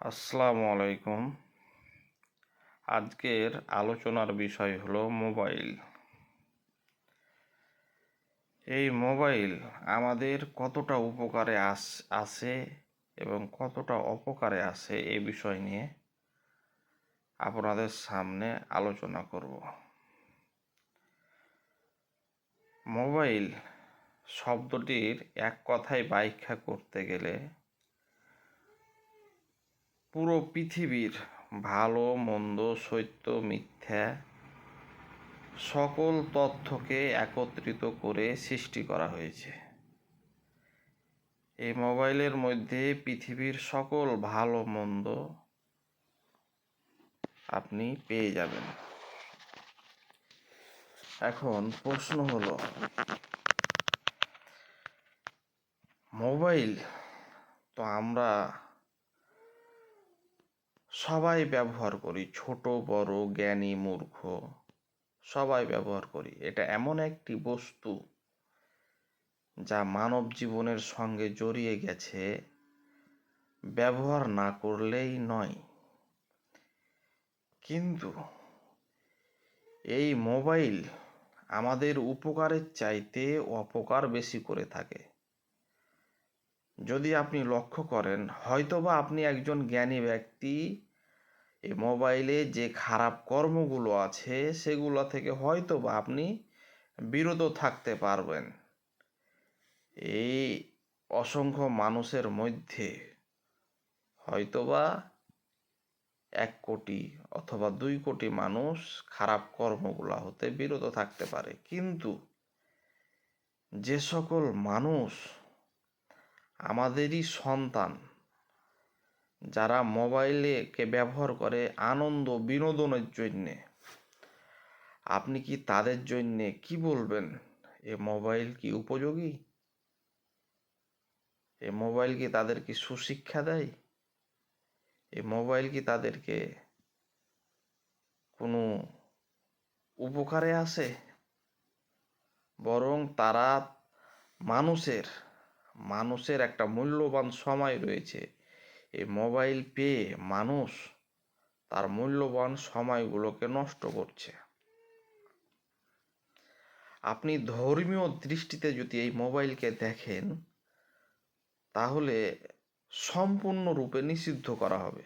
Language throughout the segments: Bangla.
আসসালামু আলাইকুম। আজকের আলোচনার বিষয় হলো মোবাইল। এই মোবাইল আমাদের কতটা উপকারে আস আসে এবং কতটা অপকারে আসে এই বিষয় নিয়ে আপনাদের সামনে আলোচনা করব। মোবাইল শব্দটির এক কথায় ব্যাখ্যা করতে গেলে পুরো পৃথিবীর ভালো, মন্দ, সত্য, মিথ্যা সকল তথ্যকে একত্রিত করে সৃষ্টি করা হয়েছে। এই মোবাইলের মধ্যে পৃথিবীর সকল ভালো, মন্দ আপনি পেয়ে যাবেন। এখন প্রশ্ন হলো, মোবাইল তো আমরা সবাই ব্যবহার করি, ছোট, বড়, জ্ঞানী, মূর্খ, সবাই ব্যবহার করি। এটা এমন একটি বস্তু যা মানব জীবনের সঙ্গে জড়িয়ে গেছে, ব্যবহার না করলেই নয়। কিন্তু এই মোবাইল আমাদের উপকারের চাইতে অপকার বেশি করে থাকে। যদি আপনি লক্ষ্য করেন, হয়তোবা আপনি একজন জ্ঞানী ব্যক্তি এই মোবাইলে যে খারাপ কর্মগুলো আছে, সেগুলো থেকে হয়তোবা আপনি বিরত থাকতে পারবেন। এই অসংখ্য মানুষের মধ্যে হয়তোবা এক কোটি অথবা দুই কোটি মানুষ খারাপ কর্মগুলো হতে বিরত থাকতে পারে। কিন্তু যে সকল মানুষ আমাদেরই সন্তান। যারা মোবাইলেকে ব্যবহার করে আনন্দ বিনোদনের জন্যে। আপনি কি তাদের জন্যে কি বলবেন? এ মোবাইল কি উপযোগী? এ মোবাইল কি তাদের কি সুশিক্ষা দেয়? এ মোবাইল কি তাদেরকে কোনো উপকারে আসে? বরং তারা মানুষের মানুষের একটা মূল্যবান সময় রয়েছে। এই মোবাইল পেয়ে মানুষ তার মূল্যবান সময়গুলোকে নষ্ট করছে। আপনি ধর্মীয় দৃষ্টিতে যদি এই মোবাইলকে দেখেন, তাহলে সম্পূর্ণরূপে নিষিদ্ধ করা হবে।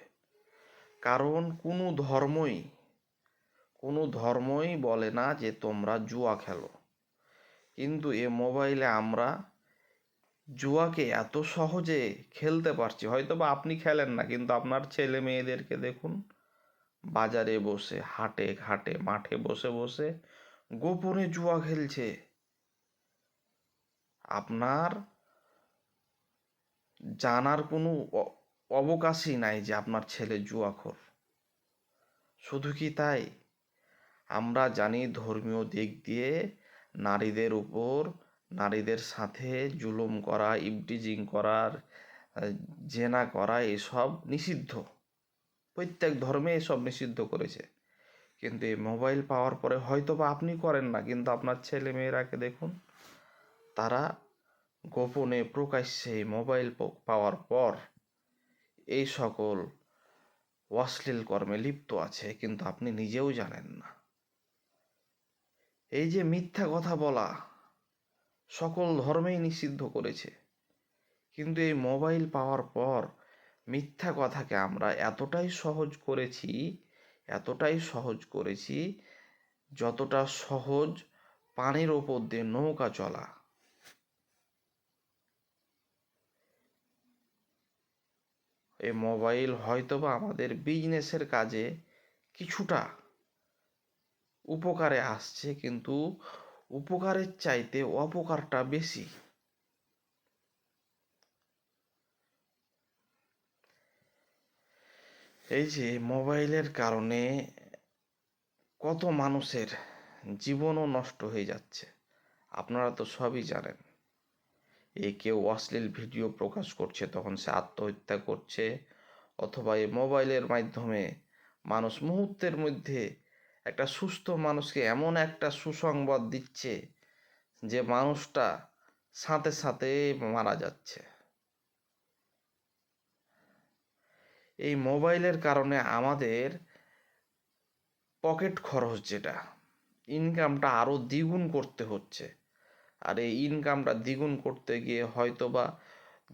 কারণ কোনো ধর্মই কোনো ধর্মই বলে না যে তোমরা জুয়া খেলো। কিন্তু এ মোবাইলে আমরা জুয়াকে এত সহজে খেলতে পারছি। হয়তো বা আপনি খেলেন না, কিন্তু আপনার ছেলে মেয়েদেরকে দেখুন। বাজারে বসে, হাটে ঘাটে, মাঠে বসে বসে গোপনে জুয়া খেলছে। আপনার জানার কোনো অবকাশই নাই যে আপনার ছেলে জুয়াখোর। শুধু কি তাই? আমরা জানি ধর্মীয় দিক দিয়ে নারীদের উপর নারীদের সাথে জুলুম করা ইভটিজিং করার জেনা করা এসব নিষিদ্ধ। প্রত্যেক ধর্মে এসব নিষিদ্ধ করেছে। কিন্তু এই মোবাইল পাওয়ার পরে হয়তো বা আপনি করেন না, কিন্তু আপনার ছেলে মেয়েরাকে দেখুন, তারা গোপনে প্রকাশ্যে মোবাইল পাওয়ার পর এই সকল অশ্লীল কর্মে লিপ্ত আছে, কিন্তু আপনি নিজেও জানেন না। এই যে মিথ্যা কথা বলা সকল ধর্মেই নিষিদ্ধ করেছে। কিন্তু এই মোবাইল পাওয়ার পর মিথ্যা কথাকে আমরা এতটাই সহজ করেছি, এতটাই সহজ করেছি, যতটা সহজ পানির ওপর দিয়ে নৌকা চলা। এই মোবাইল হয়তোবা আমাদের বিজনেসের কাজে কিছুটা উপকারে আসছে, কিন্তু উপকারের চাইতে অপকারটা বেশি। এই যে মোবাইলের কারণে কত মানুষের জীবনও নষ্ট হয়ে যাচ্ছে, আপনারা তো সবই জানেন। এ কেউ অশ্লীল ভিডিও প্রকাশ করছে, তখন সে আত্মহত্যা করছে, অথবা এই মোবাইলের মাধ্যমে মানুষ মুহূর্তের মধ্যে একটা সুস্থ মানুষকে এমন একটা সুসংবাদ দিচ্ছে যে মানুষটা সাথে সাথে মারা যাচ্ছে। এই মোবাইলের কারণে আমাদের পকেট খরচ যেটা ইনকামটা আরও দ্বিগুণ করতে হচ্ছে। আর এই ইনকামটা দ্বিগুণ করতে গিয়ে হয়তো বা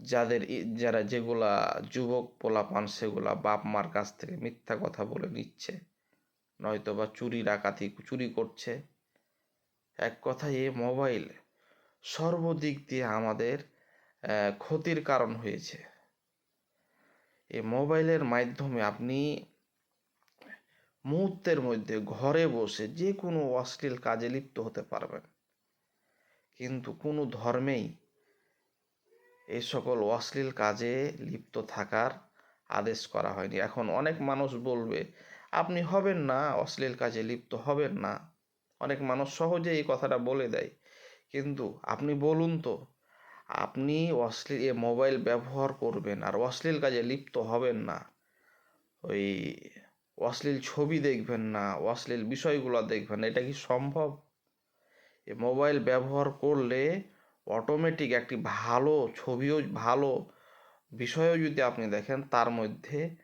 যাদের যারা যেগুলা যুবক পোলাপান সেগুলা বাপ মার কাছ থেকে মিথ্যা কথা বলে নিচ্ছে। নয়তো বা চুরি ডাকাতি চুরি করছে। এক কথায় এ মোবাইল সর্বদিক দিয়ে আমাদের ক্ষতির কারণ হয়েছে। এই মোবাইলের মাধ্যমে আপনি মুহূর্তের মধ্যে ঘরে বসে যে কোনো অশ্লীল কাজে লিপ্ত হতে পারবেন। কিন্তু কোনো ধর্মেই এই সকল অশ্লীল কাজে লিপ্ত থাকার আদেশ করা হয়নি। এখন অনেক মানুষ বলবে আপনি হবেন না, অশ্লীল কাজে লিপ্ত হবেন না। অনেক মানুষ সহজে এই কথাটা বলে দেয়। কিন্তু আপনি বলুন তো, আপনি অশ্লীল এ মোবাইল ব্যবহার করবেন আর অশ্লীল কাজে লিপ্ত হবেন না। ওই অশ্লীল ছবি দেখবেন না, অশ্লীল বিষয়গুলো দেখবেন এটা কি সম্ভব? এ মোবাইল ব্যবহার করলে অটোমেটিক একটি ভালো ছবিও, ভালো বিষয়ও যদি আপনি দেখেন, তার মধ্যে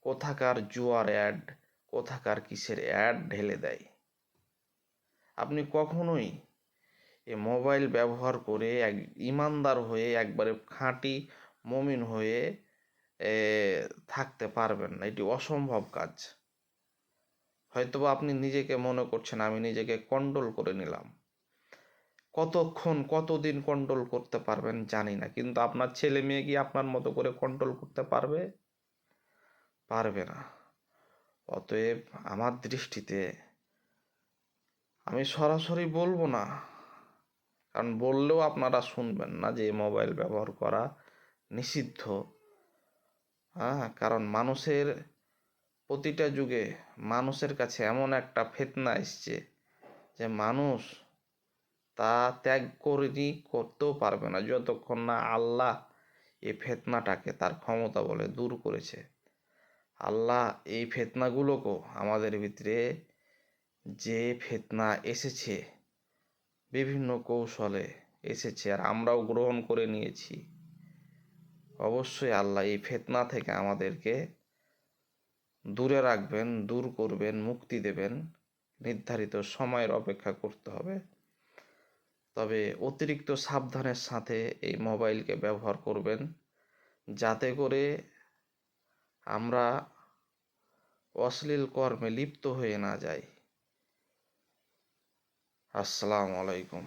কোথাকার জুয়ার অ্যাড কোথাকার কিসের অ্যাড ঢেলে দেয়? আপনি কখনোই এ মোবাইল ব্যবহার করে এক ইমানদার হয়ে একবারে খাঁটি মমিন হয়ে থাকতে পারবেন না। এটি অসম্ভব কাজ। হয়তোবা আপনি নিজেকে মনে করছেন, আমি নিজেকে কন্ট্রোল করে নিলাম। কতক্ষণ, কতদিন কন্ট্রোল করতে পারবেন জানি না, কিন্তু আপনার ছেলে মেয়ে কি আপনার মতো করে কন্ট্রোল করতে পারবে? পারবে না। অতএব আমার দৃষ্টিতে আমি সরাসরি বলব না। কারণ বললেও আপনারা শুনবেন না যে মোবাইল ব্যবহার করা নিষিদ্ধ। হ্যাঁ কারণ মানুষের প্রতিটা যুগে মানুষের কাছে এমন একটা ফেতনা এসছে যে মানুষ তা ত্যাগ করেনি, করতেও পারবে না। যতক্ষণ না আল্লাহ এই ফেতনাটাকে তার ক্ষমতা বলে দূর করেছে। আল্লাহ এই ফেতনাগুলোকেও আমাদের ভিতরে যে ফেতনা এসেছে, বিভিন্ন কৌশলে এসেছে আর আমরাও গ্রহণ করে নিয়েছি। অবশ্যই আল্লাহ এই ফেতনা থেকে আমাদেরকে দূরে রাখবেন, দূর করবেন, মুক্তি দেবেন। নির্ধারিত সময়ের অপেক্ষা করতে হবে। তবে অতিরিক্ত সাবধানের সাথে এই মোবাইলকে ব্যবহার করবেন। যাতে করে আমরা অশ্লীল কর্মে লিপ্ত হয়ে না যাই। আসসালামু আলাইকুম।